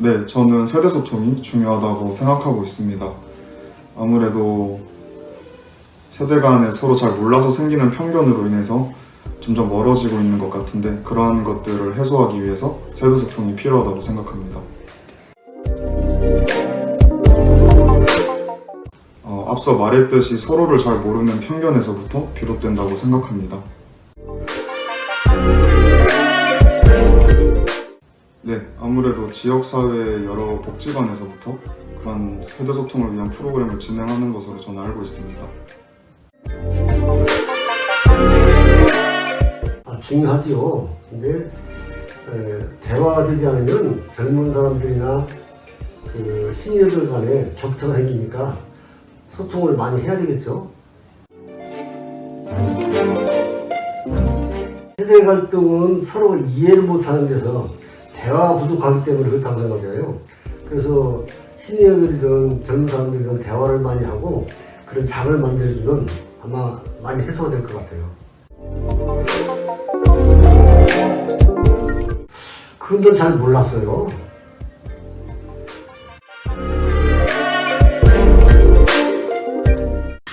네, 저는 세대 소통이 중요하다고 생각하고 있습니다. 아무래도 세대 간에 서로 잘 몰라서 생기는 편견으로 인해서 점점 멀어지고 있는 것 같은데 그러한 것들을 해소하기 위해서 세대 소통이 필요하다고 생각합니다. 어, 앞서 말했듯이 서로를 잘 모르는 편견에서부터 비롯된다고 생각합니다. 네, 아무래도 지역사회 여러 복지관에서부터 그런 세대 소통을 위한 프로그램을 진행하는 것으로 저는 알고 있습니다. 아, 중요하지요. 근데 에, 대화가 되지 않으면 젊은 사람들이나 그 시니어들 간에 격차가 생기니까 소통을 많이 해야 되겠죠. 세대 갈등은 서로 이해를 못하는 데서 대화가 부족하기 때문에 그렇다고 생각해요. 그래서 시니어들이든 젊은 사람들이든 대화를 많이 하고 그런 장을 만들어주면 아마 많이 해소가 될 것 같아요. 그건 전잘 몰랐어요.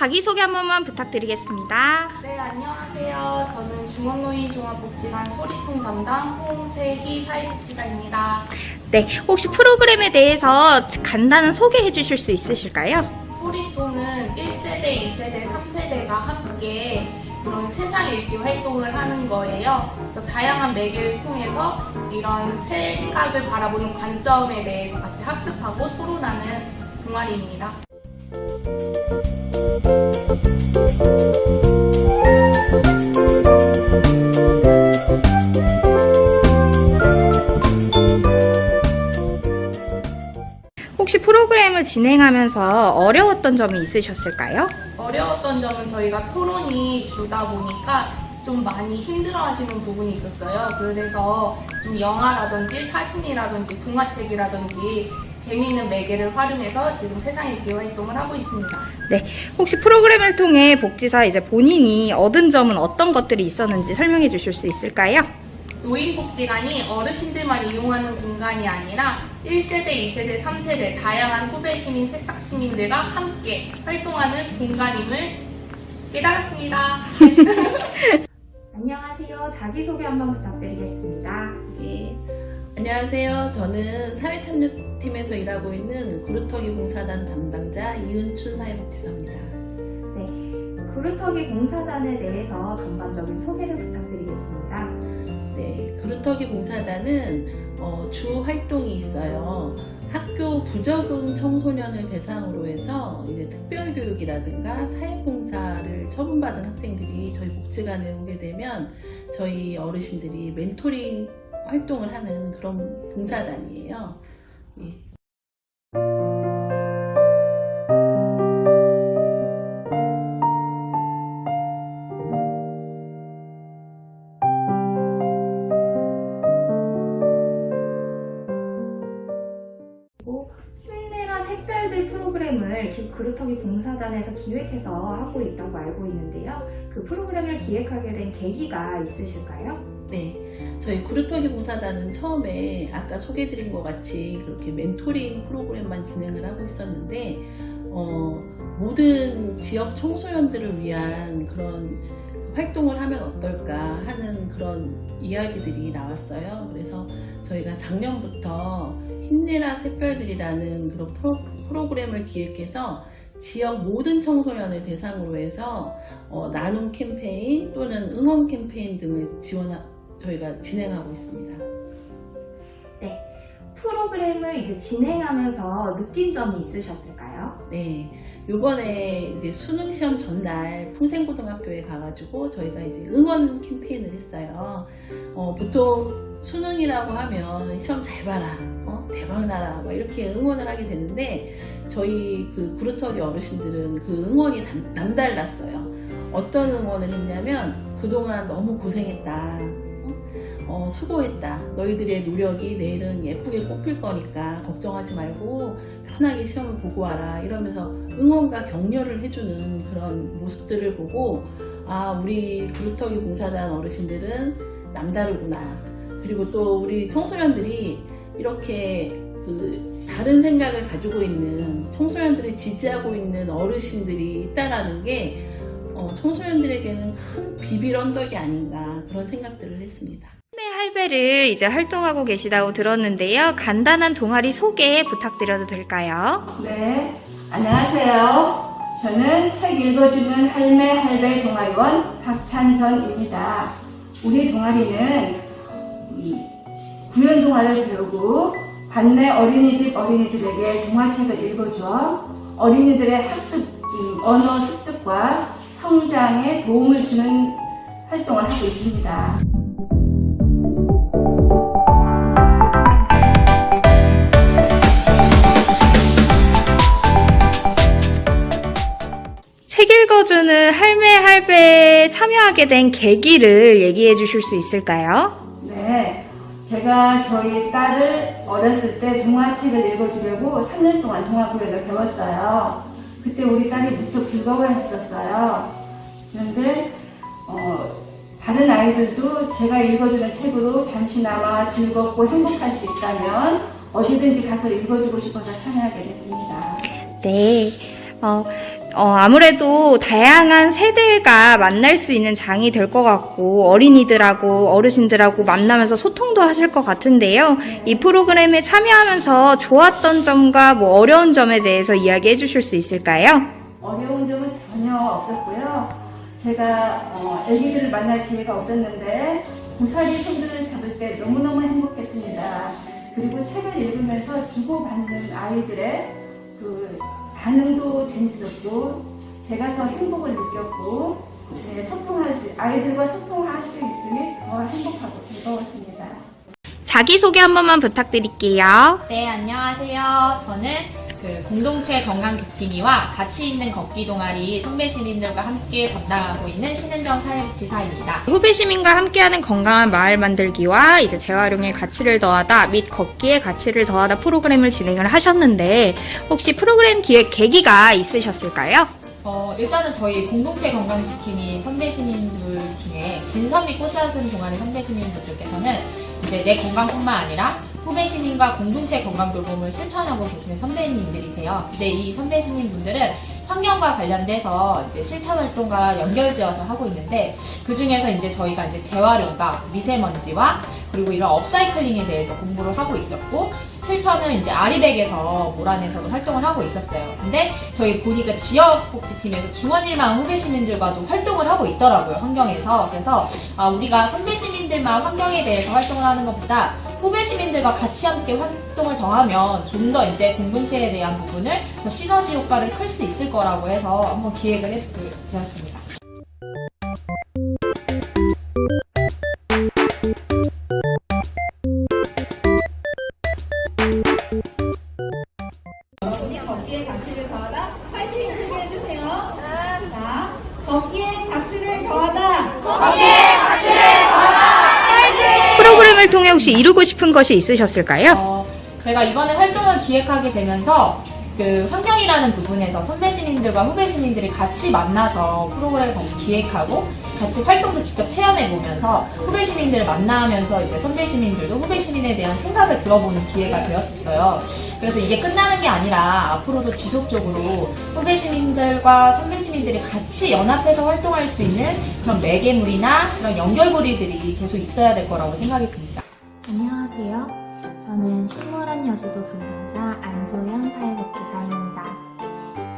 자기소개 한 번만 부탁드리겠습니다. 네, 안녕하세요. 저는 중원노인 종합복지관 소리통 담당 홍세희 사회복지사입니다. 네, 혹시 프로그램에 대해서 간단한 소개해 주실 수 있으실까요? 소리통은 1세대, 2세대, 3세대가 함께 이런 세상 읽기 활동을 하는 거예요. 그래서 다양한 매개를 통해서 이런 생각을 바라보는 관점에 대해서 같이 학습하고 토론하는 동아리입니다. 혹시 프로그램을 진행하면서 어려웠던 점이 있으셨을까요? 어려웠던 점은 저희가 토론이 주다 보니까 좀 많이 힘들어 하시는 부분이 있었어요. 그래서 좀 영화라든지 사진이라든지 동화책이라든지 재미있는 매개를 활용해서 지금 세상 읽기 활동을 하고 있습니다. 혹시 프로그램을 통해 복지사 이제 본인이 얻은 점은 어떤 것들이 있었는지 설명해 주실 수 있을까요? 노인복지관이 어르신들만 이용하는 공간이 아니라 1세대, 2세대, 3세대 다양한 후배 시민, 새싹 시민들과 함께 활동하는 공간임을 깨달았습니다. 안녕하세요. 자기소개 한번 부탁드리겠습니다. 예. 안녕하세요. 저는 사회참여팀에서 일하고 있는 구루터기 봉사단 담당자 이은춘 사회복지사입니다. 구루터기 봉사단에 대해서 전반적인 소개를 부탁드리겠습니다. 네, 구루터기 봉사단은 어, 주 활동이 있어요. 학교 부적응 청소년을 대상으로 해서 이제 특별교육이라든가 사회봉사를 처분받은 학생들이 저희 복지관에 오게 되면 저희 어르신들이 멘토링 활동을 하는 그런 봉사단이에요. 예. 샛별들 프로그램을 기- 그루터기 봉사단에서 기획해서 하고 있다고 알고 있는데요. 그 프로그램을 기획하게 된 계기가 있으실까요? 네, 저희 구루터기 봉사단은 처음에 아까 소개해드린 것 같이 그렇게 멘토링 프로그램만 진행을 하고 있었는데 어, 모든 지역 청소년들을 위한 그런 활동을 하면 어떨까 하는 그런 이야기들이 나왔어요. 그래서 저희가 작년부터 힘내라 샛별들이라는 그런 프로, 프로그램을 기획해서 지역 모든 청소년을 대상으로 해서 어, 나눔 캠페인 또는 응원 캠페인 등을 지원 저희가 진행하고 있습니다. 프로그램을 이제 진행하면서 느낀 점이 있으셨을까요? 네. 요번에 이제 수능 시험 전날 풍생고등학교에 가가지고 저희가 이제 응원 캠페인을 했어요. 어, 보통 수능이라고 하면 시험 잘 봐라, 어, 대박 나라, 막 이렇게 응원을 하게 되는데 저희 그 구루터기 어르신들은 그 응원이 남, 남달랐어요. 어떤 응원을 했냐면 그동안 너무 고생했다. 어, 수고했다. 너희들의 노력이 내일은 예쁘게 뽑힐 거니까 걱정하지 말고 편하게 시험을 보고 와라. 이러면서 응원과 격려를 해주는 그런 모습들을 보고 아, 우리 구루터기 봉사단 어르신들은 남다르구나. 그리고 또 우리 청소년들이 이렇게 그 다른 생각을 가지고 있는 청소년들을 지지하고 있는 어르신들이 있다라는 게 어, 청소년들에게는 큰 비빌 언덕이 아닌가 그런 생각들을 했습니다. 할배를 이제 활동하고 계시다고 들었는데요. 간단한 동아리 소개 부탁드려도 될까요? 네, 안녕하세요. 저는 책 읽어주는 할매 할배 동아리원 박찬전입니다. 우리 동아리는 이 구연 동화를 배우고 관내 어린이집 어린이들에게 동화책을 읽어주어 어린이들의 학습, 음, 언어 습득과 성장에 도움을 주는 활동을 하고 있습니다. 책 읽어주는 할매 할배 참여하게 된 계기를 얘기해 주실 수 있을까요? 네, 제가 저희 딸을 어렸을 때 동화책을 읽어주려고 3년 동안 동화구역을 배웠어요. 그때 우리 딸이 무척 즐거워했었어요. 그런데 어, 다른 아이들도 제가 읽어주는 책으로 잠시나마 즐겁고 행복할 수 있다면 어디든지 가서 읽어주고 싶어서 참여하게 됐습니다. 네. 어, 어, 아무래도 다양한 세대가 만날 수 있는 장이 될 것 같고, 어린이들하고 어르신들하고 만나면서 소통도 하실 것 같은데요. 이 프로그램에 참여하면서 좋았던 점과 뭐 어려운 점에 대해서 이야기해 주실 수 있을까요? 어려운 점은 전혀 없었고요. 제가 어, 아기들을 만날 기회가 없었는데 고사리 손들을 잡을 때 너무너무 행복했습니다. 그리고 책을 읽으면서 주고받는 아이들의 그 반응도 재밌었고 제가 더 행복을 느꼈고 네, 소통할 수 아이들과 소통할 수 있음이 더 행복하고 즐거웠습니다. 자기소개 한 번만 부탁드릴게요. 네, 안녕하세요. 저는 그 공동체 건강지킴이와 가치 있는 걷기 동아리 선배 시민들과 함께 담당하고 있는 신은정 사회복지사입니다. 후배 시민과 함께하는 건강한 마을 만들기와 이제 재활용의 가치를 더하다 및 걷기의 가치를 더하다 프로그램을 진행을 하셨는데 혹시 프로그램 기획 계기가 있으셨을까요? 어, 일단은 저희 공동체 건강지킴이 선배 시민들 중에 진선미 꽃사슴 동아리 선배 시민분들께서는 이제 내 건강뿐만 아니라 후배 시민과 공동체 건강 돌봄을 실천하고 계시는 선배님들이세요. 근데 이 선배 시민분들은 환경과 관련돼서 이제 실천 활동과 연결지어서 하고 있는데 그 중에서 이제 저희가 이제 재활용과 미세먼지와 그리고 이런 업사이클링에 대해서 공부를 하고 있었고 실천은 이제 아리백에서 몰아내서도 활동을 하고 있었어요. 근데 저희 보니까 지역복지팀에서 중원일망 후배 시민들과도 활동을 하고 있더라고요, 환경에서. 그래서 아, 우리가 선배 시민들만 환경에 대해서 활동을 하는 것보다 후배 시민들과 같이 함께 활동을 더하면 좀 더 이제 공동체에 대한 부분을 더 시너지 효과를 클 수 있을 거라고 해서 한번 기획을 했, 되었습니다. 프로 그램을 통해 혹시 이루고 싶은 것이 있으셨을까요? 어, 저희가 이번에 활동을 기획하게 되면서 그 환경이라는 부분에서 선배 시민들과 후배 시민들이 같이 만나서 프로그램을 같이 기획하고 같이 활동도 직접 체험해 보면서 후배 시민들을 만나면서 이제 선배 시민들도 후배 시민에 대한 생각을 들어보는 기회가 되었었어요. 그래서 이게 끝나는 게 아니라 앞으로도 지속적으로 후배 시민들과 선배 시민들이 같이 연합해서 활동할 수 있는 그런 매개물이나 그런 연결고리들이 계속 있어야 될 거라고 생각이 듭니다. 안녕하세요. 저는 식물한 여지도 담당자 안소연 사회복지사입니다.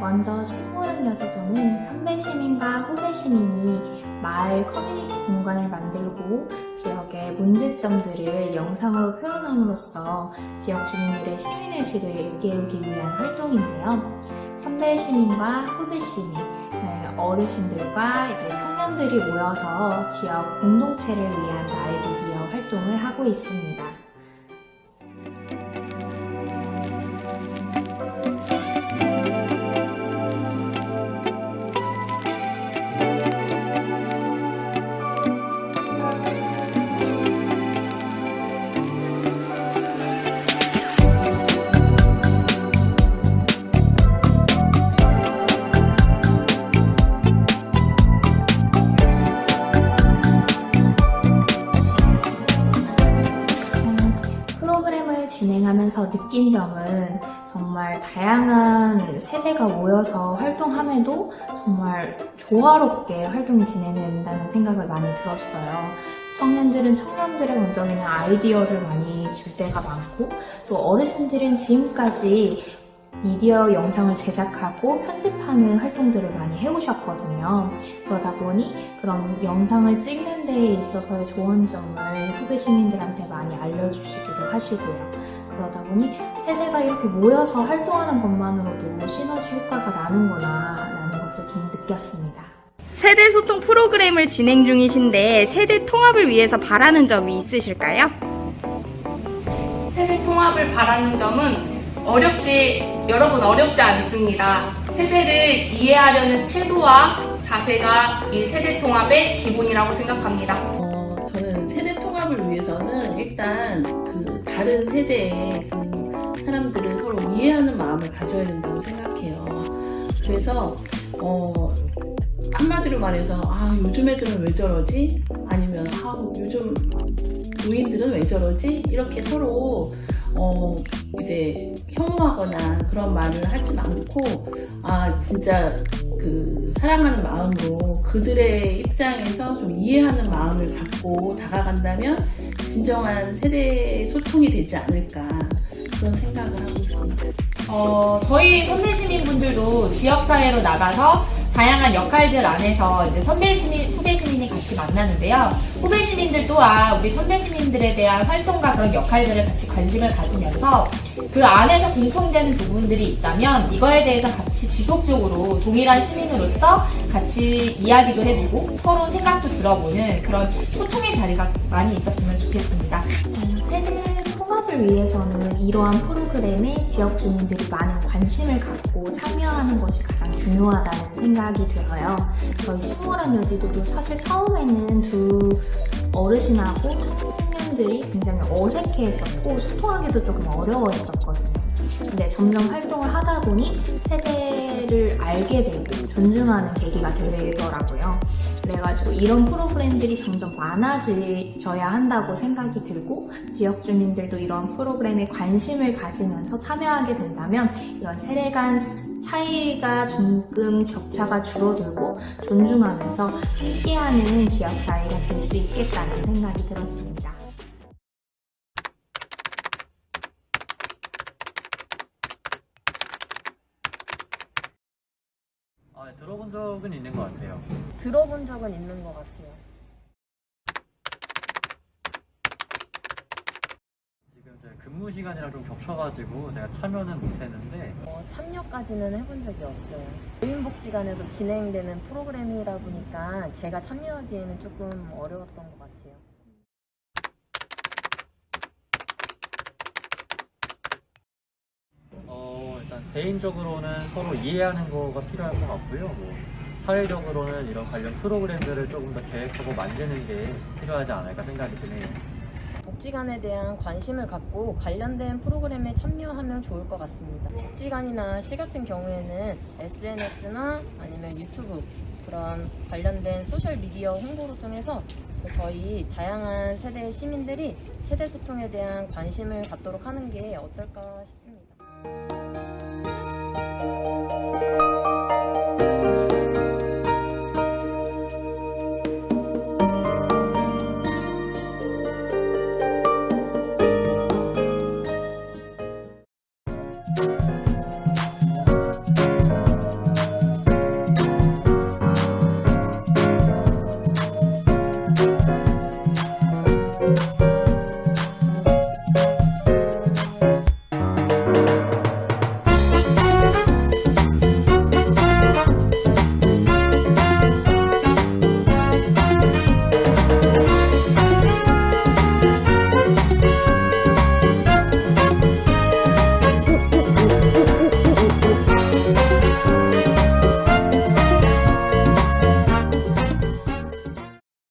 먼저 식물은 여지도는 선배 시민과 후배 시민이 마을 커뮤니티 공간을 만들고 지역의 문제점들을 영상으로 표현함으로써 지역 주민들의 시민의식을 일깨우기 위한 활동인데요. 선배 시민과 후배 시민, 네, 어르신들과 이제 청년들이 모여서 지역 공동체를 위한 마을 미디어 활동을 하고 있습니다. 느낀 점은 정말 다양한 세대가 모여서 활동함에도 정말 조화롭게 활동이 진행된다는 생각을 많이 들었어요. 청년들은 청년들의 먼저는 아이디어를 많이 줄 때가 많고 또 어르신들은 지금까지 미디어 영상을 제작하고 편집하는 활동들을 많이 해오셨거든요. 그러다 보니 그런 영상을 찍는 데에 있어서의 조언점을 후배 시민들한테 많이 알려주시기도 하시고요. 그러다 보니 세대가 이렇게 모여서 활동하는 것만으로도 시너지 효과가 나는구나 라는 것을 좀 느꼈습니다. 세대 소통 프로그램을 진행 중이신데 세대 통합을 위해서 바라는 점이 있으실까요? 세대 통합을 바라는 점은 어렵지, 여러분 어렵지 않습니다. 세대를 이해하려는 태도와 자세가 이 세대 통합의 기본이라고 생각합니다. 어, 저는 세대 통합을 위해서는 일단 그 다른 세대의 그 사람들을 서로 이해하는 마음을 가져야 된다고 생각해요. 그래서 어, 한마디로 말해서 아 요즘 애들은 왜 저러지? 아니면 아 요즘 노인들은 왜 저러지? 이렇게 서로 어 이제 혐오하거나 그런 말을 하지 않고 아 진짜 그 사랑하는 마음으로 그들의 입장에서 좀 이해하는 마음을 갖고 다가간다면 진정한 세대 소통이 되지 않을까 그런 생각을 하고 있습니다. 어, 저희 선배 시민분들도 지역사회로 나가서 다양한 역할들 안에서 이제 선배 시민, 후배 시민이 같이 만나는데요. 후배 시민들 또한 우리 선배 시민들에 대한 활동과 그런 역할들을 같이 관심을 가지면서 그 안에서 공통되는 부분들이 있다면 이거에 대해서 같이 지속적으로 동일한 시민으로서 같이 이야기도 해보고 서로 생각도 들어보는 그런 소통의 자리가 많이 있었으면 좋겠습니다. 어, 통합을 위해서는 이러한 프로그램에 지역 주민들이 많은 관심을 갖고 참여하는 것이 가장 중요하다는 생각이 들어요. 저희 식물원 여지도도 사실 처음에는 두 어르신하고 청년들이 굉장히 어색해했었고 소통하기도 조금 어려워했었거든요. 근데 점점 활동을 하다 보니 세대 를 알게 되고 존중하는 계기가 되더라고요. 그래가지고 이런 프로그램들이 점점 많아져야 한다고 생각이 들고 지역 주민들도 이런 프로그램에 관심을 가지면서 참여하게 된다면 이런 세대 간 차이가 조금 격차가 줄어들고 존중하면서 함께하는 지역 사회가 될 수 있겠다는 생각이 들었습니다. 아, 들어본 적은 있는 것 같아요. 들어본 적은 있는 것 같아요. 지금 제 근무 시간이랑 좀 겹쳐가지고 제가 참여는 못했는데 어, 참여까지는 해본 적이 없어요. 노인복지관에서 진행되는 프로그램이다 보니까 제가 참여하기에는 조금 어려웠던 것 같아요. 어, 일단 개인적으로는 서로 이해하는 거가 필요할 것 같고요. 뭐 사회적으로는 이런 관련 프로그램들을 조금 더 계획하고 만드는 게 필요하지 않을까 생각이 드네요. 복지관에 대한 관심을 갖고 관련된 프로그램에 참여하면 좋을 것 같습니다. 복지관이나 시 같은 경우에는 SNS나 아니면 유튜브 그런 관련된 소셜 미디어 홍보를 통해서 저희 다양한 세대의 시민들이 세대 소통에 대한 관심을 갖도록 하는 게 어떨까 싶습니다.